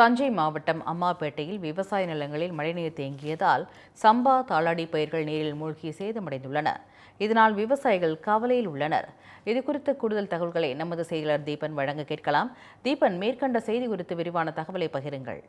தஞ்சை மாவட்டம் அம்மாப்பேட்டையில் விவசாய நிலங்களில் மழைநீர் தேங்கியதால் சம்பா தாளாடி பயிர்கள் நீரில் மூழ்கி சேதமடைந்துள்ளன. இதனால் விவசாயிகள் கவலையில் உள்ளனர். இது குறித்த கூடுதல் தகவல்களை நமது செயலர் தீபன் வழங்க கேட்கலாம். தீபன் மேற்கண்ட செய்தி குறித்து விரிவான தகவலை பகிருங்கள்.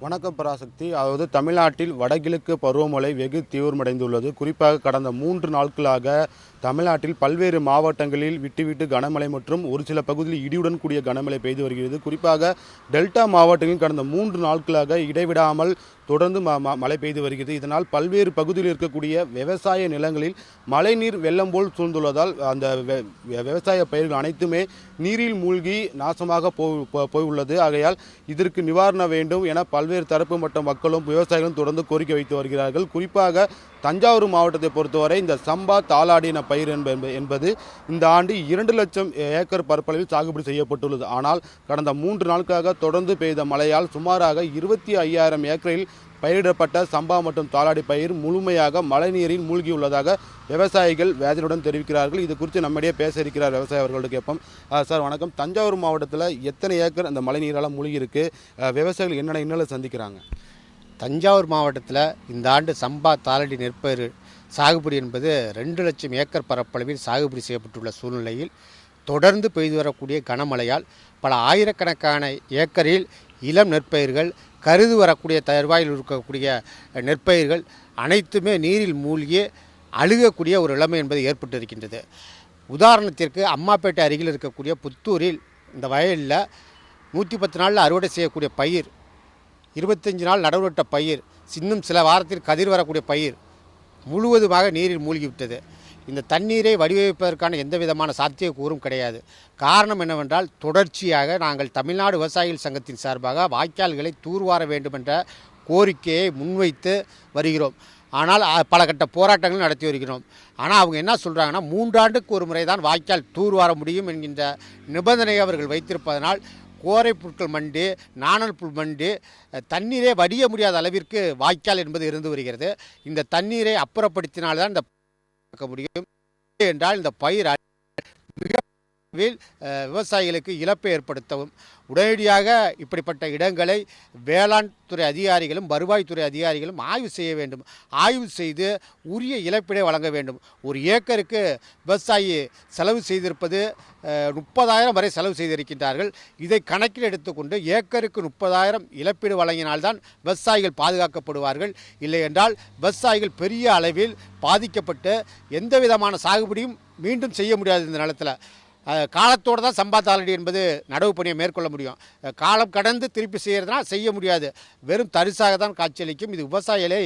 வணக்கம் பராசக்தி. அதாவது தமிழ்நாட்டில் வடகிழக்கு பருவமழை வெகு தீவிரமடைந்துள்ளது. குறிப்பாக கடந்த மூன்று நாட்களாக தமிழ்நாட்டில் பல்வேறு மாவட்டங்களில் விட்டுவிட்டு கனமழை மற்றும் ஒரு சில பகுதியில் இடியுடன் கூடிய கனமழை பெய்து வருகிறது. குறிப்பாக டெல்டா மாவட்டங்களில் கடந்த மூன்று நாட்களாக இடைவிடாமல் தொடர்ந்து ம- ம- மழை பெய்து வருகிறது. இதனால் பல்வேறு பகுதியில் இருக்கக்கூடிய விவசாய நிலங்களில் மழைநீர் வெள்ளம் போல் சூழ்ந்துள்ளதால் அந்த விவசாய பயிர்கள் அனைத்துமே நீரில் மூழ்கி நாசமாக போய் போ- போய் உள்ளது ஆகையால் இதற்கு நிவாரண வேண்டும் என பல்வேறு தரப்பு மட்ட மக்களும் விவசாயிகளும் தொடர்ந்து கோரிக்கை வைத்து வருகிறார்கள். குறிப்பாக தஞ்சாவூர் மாவட்டத்தை பொறுத்தவரை இந்த சம்பா தாளாடின பயிர் என்ப- என்பது இந்த ஆண்டு இரண்டு லட்சம் ஏக்கர் பரப்பளவில் சாகுபடி செய்யப்பட்டுள்ளது. ஆனால் கடந்த மூன்று நாட்களாக தொடர்ந்து பெய்த மழையால் சுமாராக இருபத்தி ஐயாயிரம் ஏக்கரில் பயிரிடப்பட்ட சம்பா மற்றும் தாளாடி பயிர் முழுமையாக மழைநீரில் மூழ்கியுள்ளதாக விவசாயிகள் வேதனையுடன் தெரிவிக்கிறார்கள். இது குறித்து நம்மிடையே பேச இருக்கிறார் விவசாய அவர்களோடு கேட்போம். சார் வணக்கம். தஞ்சாவூர் மாவட்டத்தில் எத்தனை ஏக்கர் அந்த மழைநீரால் மூழ்கி இருக்கு விவசாயிகள் என்னென்ன இன்னலை சந்திக்கிறாங்க? தஞ்சாவூர் மாவட்டத்தில் இந்த ஆண்டு சம்பா தாளடி நெற்பயிர் சாகுபடி என்பது ரெண்டு லட்சம் ஏக்கர் பரப்பளவில் சாகுபடி செய்யப்பட்டுள்ள சூழ்நிலையில் தொடர்ந்து பெய்து வரக்கூடிய கனமழையால் பல ஆயிரக்கணக்கான ஏக்கரில் இளம் நெற்பயிர்கள் கருது வரக்கூடிய தருவாயில் இருக்கக்கூடிய நெற்பயிர்கள் அனைத்துமே நீரில் மூழ்கி அழுகக்கூடிய ஒரு நிலைமை என்பது ஏற்பட்டு இருக்கின்றது உதாரணத்திற்கு அம்மாப்பேட்டை அருகில் இருக்கக்கூடிய புத்தூரில் இந்த வயலில் நூற்றி பத்து நாளில் அறுவடை செய்யக்கூடிய பயிர் இருபத்தஞ்சு நாள் நடவுவிட்ட பயிர் இன்னும் சில வாரத்தில் கதிர் வரக்கூடிய பயிர் முழுவதுமாக நீரில் மூழ்கிவிட்டது. இந்த தண்ணீரை வடிவமைப்பதற்கான எந்த விதமான சாத்தியக்கூறும் கிடையாது. காரணம் என்னவென்றால் தொடர்ச்சியாக நாங்கள் தமிழ்நாடு விவசாயிகள் சங்கத்தின் சார்பாக வாய்க்கால்களை தூர்வார வேண்டும் என்ற கோரிக்கையை முன்வைத்து வருகிறோம். ஆனால் பல கட்ட போராட்டங்கள் நடத்தி வருகிறோம். ஆனால் அவங்க என்ன சொல்கிறாங்கன்னா மூன்றாண்டுக்கு ஒரு முறை தான் வாய்க்கால் தூர்வார முடியும் என்கின்ற நிபந்தனையை அவர்கள் வைத்திருப்பதனால் கோரை புற்கள் மண்டு நாணல் புல் மண்டு தண்ணீரே வடிய முடியாத அளவிற்கு வாய்க்கால் என்பது இருந்து வருகிறது. இந்த தண்ணீரை அப்புறப்படுத்தினால்தான் இந்த பார்க்க முடியும். என்றால் இந்த பயிர் விவசாயிகளுக்கு இழப்பை ஏற்படுத்தவும் உடனடியாக இப்படிப்பட்ட இடங்களை வேளாண் துறை அதிகாரிகளும் வருவாய்த்துறை அதிகாரிகளும் ஆய்வு செய்ய வேண்டும். ஆய்வு செய்து உரிய இழப்பீடை வழங்க வேண்டும். ஒரு ஏக்கருக்கு விவசாயி செலவு செய்திருப்பது முப்பதாயிரம் வரை செலவு செய்திருக்கின்றார்கள். இதை கணக்கில் எடுத்துக்கொண்டு ஏக்கருக்கு முப்பதாயிரம் இழப்பீடு வழங்கினால்தான் விவசாயிகள் பாதுகாக்கப்படுவார்கள். இல்லை என்றால் விவசாயிகள் பெரிய அளவில் பாதிக்கப்பட்டு எந்த விதமான சாகுபடியும் மீண்டும் செய்ய முடியாது இந்த நிலத்தில். காலத்தோடு தான் சம்பாத்தாளடி என்பது நடவு பணியை மேற்கொள்ள முடியும். காலம் கடந்து திருப்பி செய்கிறதுனா செய்ய முடியாது. வெறும் தரிசாக தான் காட்சியளிக்கும். இது விவசாயிகளை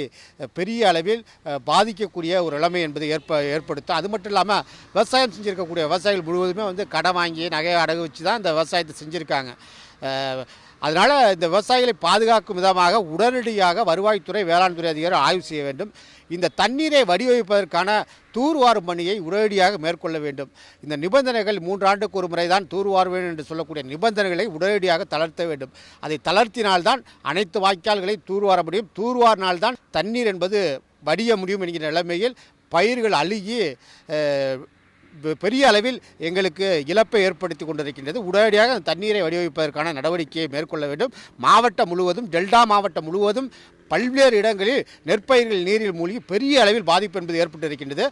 பெரிய அளவில் பாதிக்கக்கூடிய ஒரு நிலைமை என்பது ஏற்ப ஏற்படுத்தும். அது மட்டும் இல்லாமல் விவசாயம் செஞ்சுருக்கக்கூடிய விவசாயிகள் முழுவதுமே வந்து கடன் வாங்கி நகையை அடகு வச்சு தான் இந்த விவசாயத்தை செஞ்சுருக்காங்க. அதனால் இந்த விவசாயிகளை பாதுகாக்கும் விதமாக உடனடியாக வருவாய்த்துறை வேளாண் துறை அதிகாரி ஆய்வு செய்ய வேண்டும். இந்த தண்ணீரை வடிவமைப்பதற்கான தூர்வாரும் பணியை உடனடியாக மேற்கொள்ள வேண்டும். இந்த நிபந்தனைகள் மூன்றாண்டுக்கு ஒரு முறை தான் தூர்வார வேண்டும் என்று சொல்லக்கூடிய நிபந்தனைகளை உடனடியாக தளர்த்த வேண்டும். அதை தளர்த்தினால்தான் அனைத்து வாய்க்கால்களை தூர்வார முடியும். தூர்வாரினால்தான் தண்ணீர் என்பது வடிய முடியும் என்கிற நிலைமையில் பயிர்கள் அழுகி பெரிய அளவில் எங்களுக்கு இழப்பை ஏற்படுத்தி கொண்டிருக்கின்றது. உடனடியாக தண்ணீரை வடிவமைப்பதற்கான நடவடிக்கையை மேற்கொள்ள வேண்டும். மாவட்டம் முழுவதும் டெல்டா மாவட்டம் முழுவதும் பல்வேறு இடங்களில் நெற்பயிர்கள் நீரில் மூழ்கி பெரிய அளவில் பாதிப்பு என்பது ஏற்பட்டிருக்கின்றது.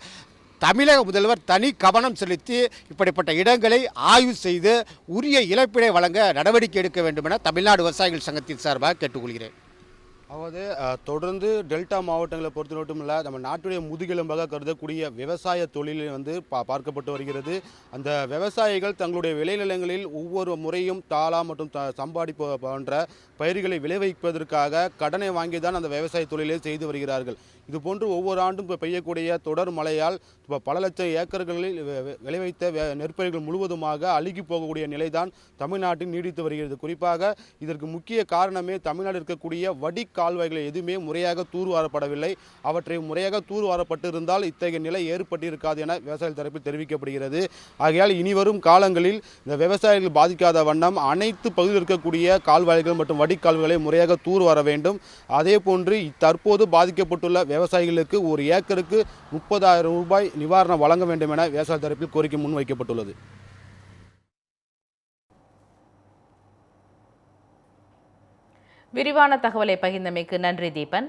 தமிழக முதல்வர் தனி கவனம் செலுத்தி இப்படிப்பட்ட இடங்களை ஆய்வு செய்து உரிய இழப்பீடை வழங்க நடவடிக்கை எடுக்க வேண்டும் என தமிழ்நாடு விவசாயிகள் சங்கத்தின் சார்பாக கேட்டுக்கொள்கிறேன். அதாவது தொடர்ந்து டெல்டா மாவட்டங்களை பொறுத்த மட்டும் இல்லை நம்ம நாட்டுடைய முதுகெலும்பாக கருதக்கூடிய விவசாய தொழில் வந்து பா பார்க்கப்பட்டு வருகிறது. அந்த விவசாயிகள் தங்களுடைய விளைநிலங்களில் ஒவ்வொரு முறையும் தாளா மற்றும் த சம்பாடி போன்ற பயிர்களை விளைவிப்பதற்காக கடனை வாங்கி தான் அந்த விவசாய தொழிலை செய்து வருகிறார்கள். இது போன்று ஒவ்வொரு ஆண்டும் இப்போ பெய்யக்கூடிய தொடர் மழையால் இப்போ பல லட்சம் ஏக்கர்களில் விளைவித்த நெற்பயிர்கள் முழுவதுமாக அழுகி போகக்கூடிய நிலைதான் தமிழ்நாட்டில் நீடித்து வருகிறது. குறிப்பாக இதற்கு முக்கிய காரணமே தமிழ்நாடு இருக்கக்கூடிய வடி கால்வாய்கள் எதுவுமே முறையாக தூர்வாரப்படவில்லை. அவற்றை முறையாக தூர்வாரப்பட்டிருந்தால் இத்தகைய நிலை ஏற்பட்டிருக்காது என விவசாயிகள் தரப்பில் தெரிவிக்கப்படுகிறது. ஆகையால் இனி வரும் காலங்களில் இந்த விவசாயிகள் பாதிக்காத வண்ணம் அனைத்து பகுதியில் இருக்கக்கூடிய கால்வாய்கள் மற்றும் வடிக்கால்வாய்களை முறையாக தூர்வார வேண்டும். அதே போன்று தற்போது பாதிக்கப்பட்டுள்ள விவசாயிகளுக்கு ஒரு ஏக்கருக்கு முப்பதாயிரம் ரூபாய் நிவாரணம் வழங்க வேண்டும் என விவசாய தரப்பில் கோரிக்கை முன்வைக்கப்பட்டுள்ளது. விரிவான தகவலை பகிர்ந்தமைக்கு நன்றி தீபன்.